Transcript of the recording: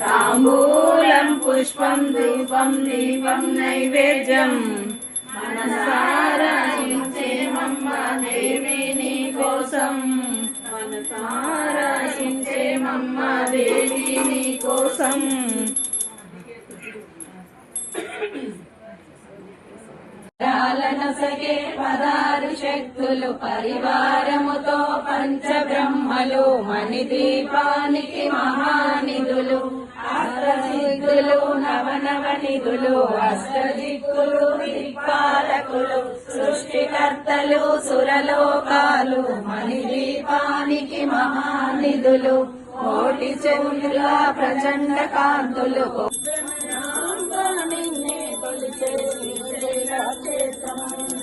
తాంబూలం పుష్పం ధూపం దీపం నైవేద్యం. మనసారా చించేమమ్మ దేవి నీ కోసం. మనసారా చించేమమ్మ దేవి నీ కోసం. నసగే పదారు శక్తులు పరివారముతో పంచబ్రహ్మలు మణిదీపానికి మహానిధులు అష్టసిద్ధులు నవనవ నిధులు అష్టదిక్కులు దిక్పాలకులు సృష్టికర్తలు సురలోకాలు మణిదీపానికి మహానిధులు కోటి చెవుల ప్రచండ కాంతులు నిన్నే கஷேத்திரம்